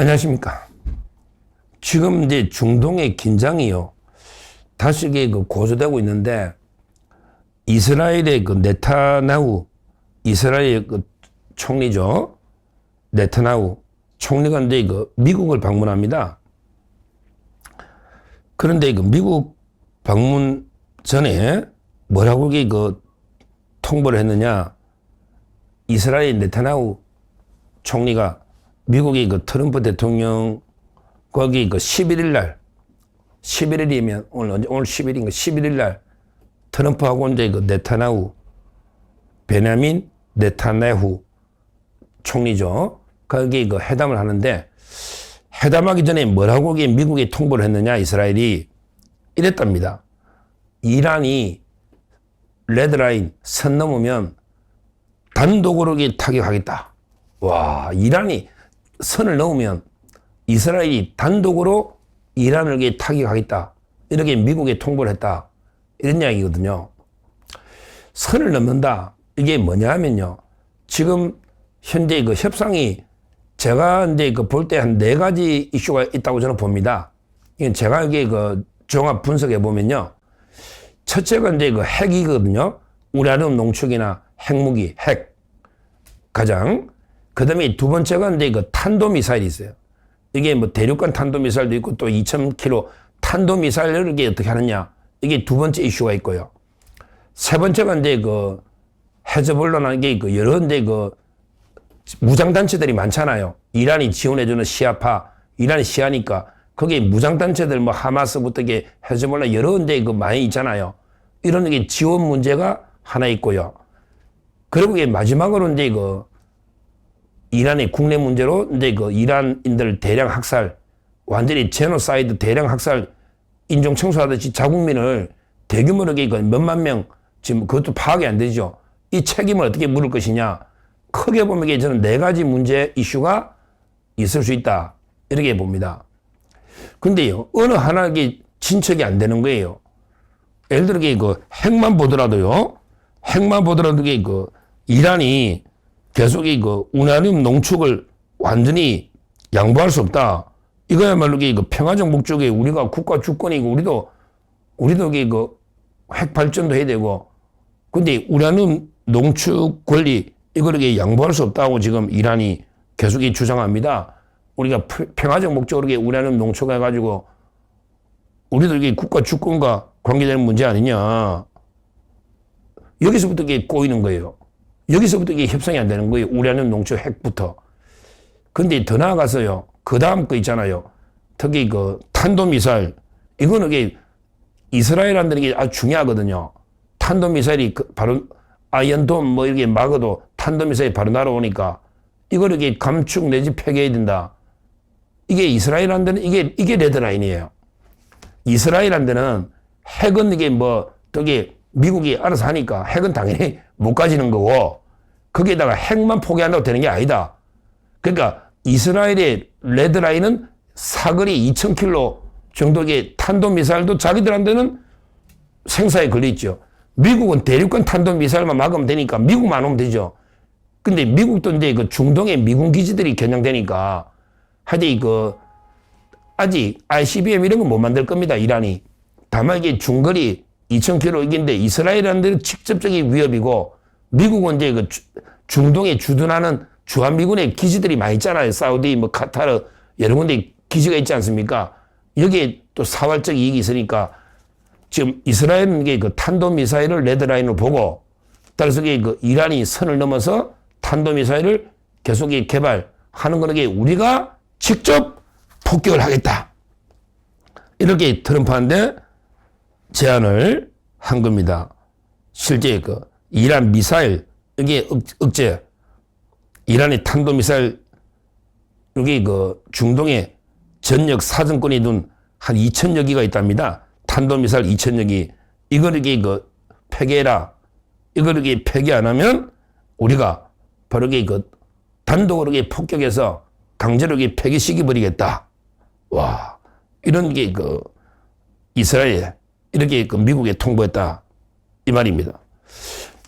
안녕하십니까. 지금 이제 중동의 긴장이요. 다시 그 고조되고 있는데 이스라엘의 그 네타나후 이스라엘 그 총리죠. 네타나후 총리가 이제 그 미국을 방문합니다. 그런데 그 미국 방문 전에 뭐라고 그 통보를 했느냐? 이스라엘 네타나후 총리가 미국이 그 트럼프 대통령 거기 그 11일 날 11일이면 오늘 언제 오늘 10일인가 11일 날 트럼프하고 이제 그 네타나후 베냐민 네타나후 총리죠. 거기 그 회담을 하는데 회담하기 전에 뭐라고 미국이 통보를 했느냐 이스라엘이 이랬답니다. 이란이 레드라인 선 넘으면 단독으로 타격하겠다. 와, 이란이 선을 넘으면 이스라엘이 단독으로 이란을 타격하겠다. 이렇게 미국에 통보를 했다. 이런 이야기거든요. 선을 넘는다. 이게 뭐냐 하면요. 지금 현재 그 협상이 제가 이제 그 볼 때 한 네 가지 이슈가 있다고 저는 봅니다. 제가 이게 그 종합 분석해 보면요. 첫째가 이제 그 핵이거든요. 우라늄 농축이나 핵무기, 핵. 가장. 그 다음에 두 번째가 이제 그 탄도미사일이 있어요. 이게 뭐 대륙간 탄도미사일도 있고 또 2000km 탄도미사일을 이게 어떻게 하느냐. 이게 두 번째 이슈가 있고요. 세 번째가 이제 그 헤즈볼라라는 게그 여러 이제 그 무장단체들이 많잖아요. 이란이 지원해주는 시아파, 이란이 시아니까 거기에 무장단체들 뭐 하마스부터 게 헤즈볼라 여러 이제 그 많이 있잖아요. 이런 게 지원 문제가 하나 있고요. 그리고 이게 마지막으로 이제 그 이란의 국내 문제로 이제 그 이란인들 대량 학살, 완전히 제노사이드 대량 학살, 인종 청소하듯이 자국민을 대규모로 그 몇만 명 지금 그것도 파악이 안 되죠. 이 책임을 어떻게 물을 것이냐. 크게 보면 이게 저는 네 가지 문제 이슈가 있을 수 있다. 이렇게 봅니다. 근데요, 어느 하나 이게 진척이 안 되는 거예요. 예를 들어 그 핵만 보더라도요, 핵만 보더라도 그 이란이 계속 이그 우라늄 농축을 완전히 양보할 수 없다. 이거야말로 이그 평화적 목적에 우리가 국가 주권이고 우리도 우리도 이그 핵 발전도 해야 되고 근데 우라늄 농축 권리 이거를 양보할 수 없다고 지금 이란이 계속 주장합니다. 우리가 평화적 목적으로 우라늄 농축해가지고 우리도 이게 국가 주권과 관계되는 문제 아니냐. 여기서부터 이게 꼬이는 거예요. 여기서부터 이게 협상이 안 되는 거예요. 우라늄 농축 핵부터. 근데 더 나아가서요. 그 다음 거 있잖아요. 특히 그 탄도미사일. 이거는 이게 이스라엘한테는 이게 아주 중요하거든요. 탄도미사일이 그 바로 아이언돔 뭐 이렇게 막아도 탄도미사일이 바로 날아오니까 이걸 이렇게 감축 내지 폐기해야 된다. 이게 이스라엘한테는 이게, 이게 레드라인이에요. 이스라엘한테는 핵은 이게 뭐, 저기 미국이 알아서 하니까 핵은 당연히 못 가지는 거고 거기에다가 핵만 포기한다고 되는 게 아니다. 그러니까 이스라엘의 레드라인은 사거리 2,000km 정도의 탄도미사일도 자기들한테는 생사에 걸려있죠. 미국은 대륙간 탄도미사일만 막으면 되니까 미국만 오면 되죠. 근데 미국도 이제 그 중동에 미군 기지들이 겨냥되니까 하여튼 그 아직 ICBM 이런 건 못 만들 겁니다. 이란이. 다만 이게 중거리 2,000km 이긴데 이스라엘한테는 직접적인 위협이고 미국은 이제 그 중동에 주둔하는 주한미군의 기지들이 많이 있잖아요. 사우디, 뭐 카타르 여러 군데 기지가 있지 않습니까? 여기에 또 사활적 이익이 있으니까 지금 이스라엘은 이게 그 탄도미사일을 레드라인으로 보고 따라서 그 이란이 선을 넘어서 탄도미사일을 계속 개발하는 거는 게 우리가 직접 폭격을 하겠다. 이렇게 트럼프한테 제안을 한 겁니다. 실제 그 이란 미사일 여기 억제 이란의 탄도 미사일 여기 그 중동에 전역 사정권이 둔 한 2천여 기가 있답니다. 탄도 미사일 2천여 기. 이걸 이게 그 폐기해라. 이걸 이게 폐기 안 하면 우리가 바로 이게 그 단독으로 이게 폭격해서 강제로 이게 폐기시켜 버리겠다. 와. 이런 게 그 이스라엘 이렇게 그 미국에 통보했다. 이 말입니다.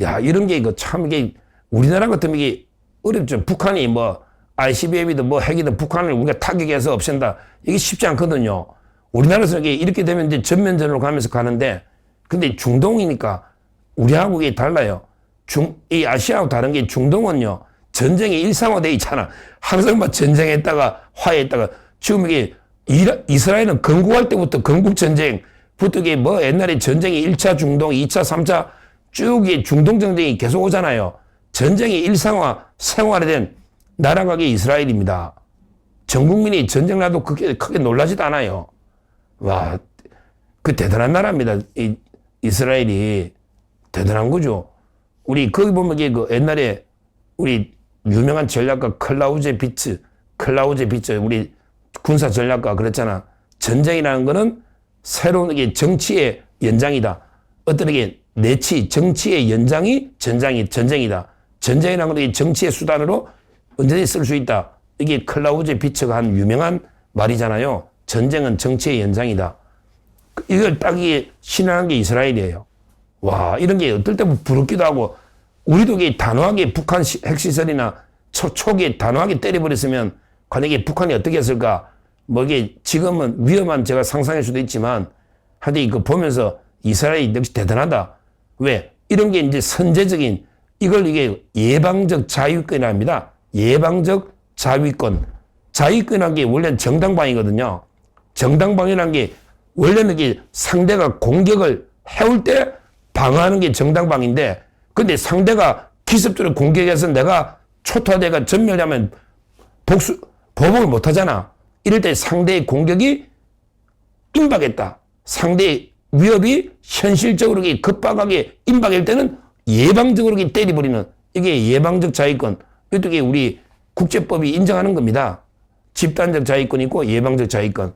야, 이런 게그참 이게 우리나라 같으면 이게 어렵죠. 북한이 뭐 ICBM이든 뭐 핵이든 북한을 우리가 타격해서 없앤다. 이게 쉽지 않거든요. 우리나라에서 이게 이렇게 되면 이제 전면전으로 가면서 가는데 근데 중동이니까 우리하고 이게 달라요. 중, 이 아시아하고 다른 게 중동은요. 전쟁이 일상화돼 있잖아. 항상 막 전쟁했다가 화해했다가 지금 이게 이스라엘은 건국할 때부터 건국 전쟁부터 이게 뭐 옛날에 전쟁이 1차 중동, 2차, 3차 쭉이 중동 전쟁이 계속 오잖아요. 전쟁이 일상화, 생활화된 나라가 이스라엘입니다. 전 국민이 전쟁 나도 크게, 크게 놀라지도 않아요. 와, 그 대단한 나라입니다. 이 이스라엘이 대단한 거죠. 우리 거기 보면 그 옛날에 우리 유명한 전략가 클라우제 비츠, 클라우제 비츠 우리 군사 전략가 그랬잖아. 전쟁이라는 거는 새로운 게 정치의 연장이다. 어떤 게 내치 정치의 연장이 전장이 전쟁이다. 전쟁이라는 건 정치의 수단으로 언제든지 쓸 수 있다. 이게 클라우제 비츠가 한 유명한 말이잖아요. 전쟁은 정치의 연장이다. 이걸 딱 이게 신앙한 게 이스라엘이에요. 와, 이런 게 어떨 때 부럽기도 하고, 우리도 이게 단호하게 북한 시- 핵시설이나 초, 초기에 단호하게 때려버렸으면, 만약에 북한이 어떻게 했을까? 뭐 이게 지금은 위험한 제가 상상할 수도 있지만, 하여튼 이거 보면서 이스라엘이 역시 대단하다. 왜? 이런 게 이제 선제적인, 이걸 이게 예방적 자유권이랍니다. 예방적 자위권. 자위권이라는 게 원래는 정당방위거든요. 정당방위라는 게 원래는 이게 상대가 공격을 해올 때 방어하는 게 정당방위인데 근데 상대가 기습적으로 공격해서 내가 초토화대가 전멸하면 복수, 보복을 못 하잖아. 이럴 때 상대의 공격이 임박했다. 상대의 위협이 현실적으로 급박하게 임박할 때는 예방적으로 이렇게 때려버리는 이게 예방적 자위권. 이게 우리 국제법이 인정하는 겁니다. 집단적 자위권이 있고 예방적 자위권.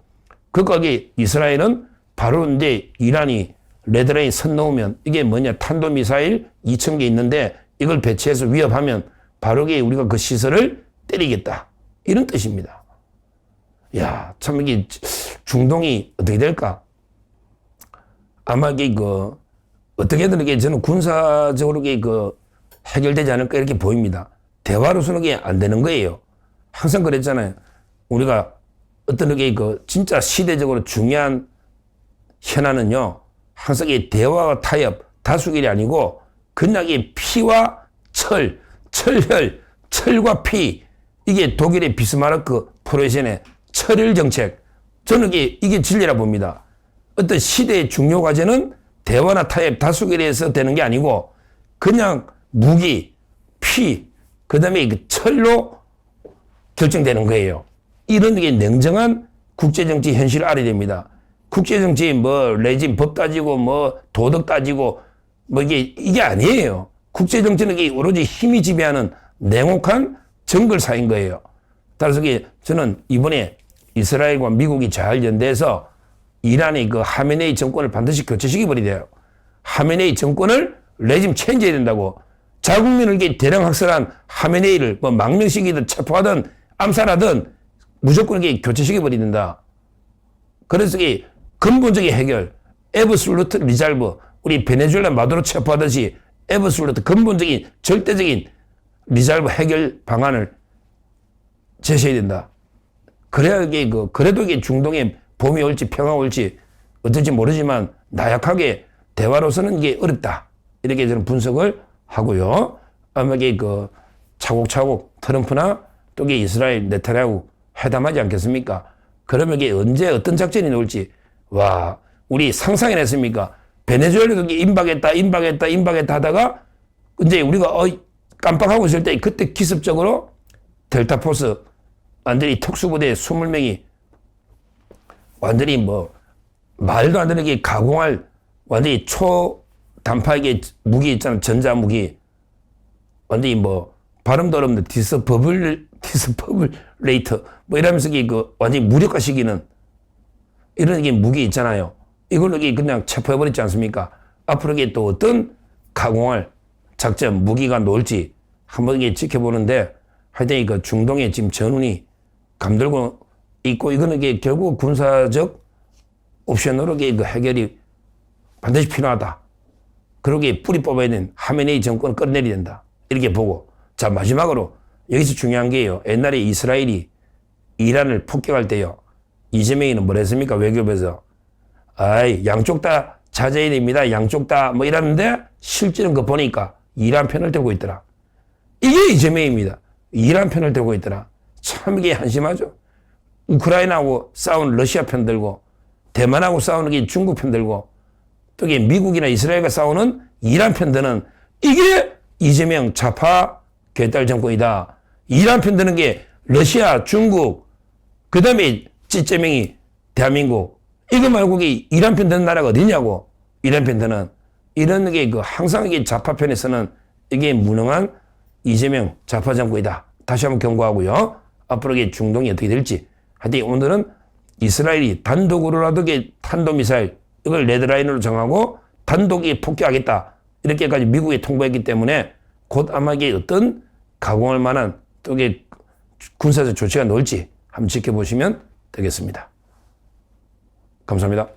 그 거기 이스라엘은 바로 이제 이란이 레드라인 선 넘으면 이게 뭐냐 탄도미사일 2천 개 있는데 이걸 배치해서 위협하면 바로 게 우리가 그 시설을 때리겠다. 이런 뜻입니다. 야, 참 이게 중동이 어떻게 될까? 아마 이게 그 어떻게든 이게 저는 군사적으로 그 해결되지 않을까 이렇게 보입니다. 대화로서는 이게 안 되는 거예요. 항상 그랬잖아요. 우리가 어떤 게그 진짜 시대적으로 중요한 현안은요. 항상 이 대화와 타협, 다수결이 아니고 그냥 이 피와 철, 철혈, 철과 피 이게 독일의 비스마르크 프로이센의 철혈 정책. 저는 이게 이게 진리라 봅니다. 어떤 시대의 중요 과제는 대화나 타협, 다수결에서 되는 게 아니고 그냥 무기, 피, 그다음에 그 철로 결정되는 거예요. 이런 게 냉정한 국제정치 현실을 알아야 됩니다. 국제정치 뭐 레짐 법 따지고 뭐 도덕 따지고 뭐 이게 이게 아니에요. 국제정치는 이게 오로지 힘이 지배하는 냉혹한 정글사인 거예요. 따라서 저는 이번에 이스라엘과 미국이 잘 연대해서 이란의 그 하메네이 정권을 반드시 교체시켜 버리대요. 하메네이 정권을 레짐 체인지해야 된다고. 자국민을 이렇게 대량 학살한 하메네이를 뭐 망명시키든 체포하든 암살하든 무조건 이게 교체시켜 버린다. 그래서 이 근본적인 해결, 에브솔루트 리잘브, 우리 베네수엘라 마두로 체포하듯이 에브솔루트 근본적인 절대적인 리잘브 해결 방안을 제시해야 된다. 그래야 이게 그 그래도 이게 중동에 봄이 올지 평화 올지 어떨지 모르지만 나약하게 대화로서는 이게 어렵다. 이렇게 저는 분석을 하고요. 아마 이게 그 차곡차곡 트럼프나 또 이스라엘 네타냐후 회담하지 않겠습니까? 그러면 이게 언제 어떤 작전이 나올지 와 우리 상상해냈습니까? 베네수엘라도 임박했다 임박했다 임박했다 하다가 이제 우리가 어 깜빡하고 있을 때 그때 기습적으로 델타 포스 완전히 특수부대 20명이 완전히 뭐 말도 안 되는 게 가공할 완전히 초단파의 무기 있잖아 전자무기 완전히 뭐 발음도 어렵는데 디스퍼블 디스퍼블레이터 뭐 이러면서 그 완전히 무력화 시키는 이런 게 무기 있잖아요. 이걸로 그냥 체포해버렸지 않습니까? 앞으로 또 어떤 가공할 작전 무기가 나올지 한번 이게 지켜보는데 하여튼 이그 중동에 지금 전운이 감돌고 있고 이거는 이게 결국 군사적 옵션으로 이게 그 해결이 반드시 필요하다. 그러기에 뿌리 뽑아야 되는 하메네이 정권을 끌어내려야 된다. 이렇게 보고 자 마지막으로 여기서 중요한 게요. 옛날에 이스라엘이 이란을 폭격할 때요. 이재명이는 뭘 했습니까? 외교부에서. 아이, 양쪽 다 자제해야 됩니다. 양쪽 다 뭐 이러는데 실제는 그 보니까 이란 편을 들고 있더라. 이게 이재명입니다. 이란 편을 들고 있더라. 참 이게 한심하죠. 우크라이나하고 싸우는 러시아 편 들고 대만하고 싸우는 게 중국 편 들고 또 이게 미국이나 이스라엘과 싸우는 이란 편 드는 이게 이재명 좌파 개딸 정권이다. 이란 편 드는 게 러시아, 중국, 그 다음에 찌째명이 대한민국. 이거 말고 이게 이란 편 드는 나라가 어디냐고. 이란 편 드는. 이런 게 그 항상 이게 좌파 편에서는 이게 무능한 이재명 좌파 정권이다. 다시 한번 경고하고요. 앞으로 이게 중동이 어떻게 될지. 하여튼 오늘은 이스라엘이 단독으로라도 탄도미사일 이걸 레드라인으로 정하고 단독이 폭격하겠다. 이렇게까지 미국이 통보했기 때문에 곧 아마 이게 어떤 가공할 만한 또 이게 군사적 조치가 나올지 한번 지켜보시면 되겠습니다. 감사합니다.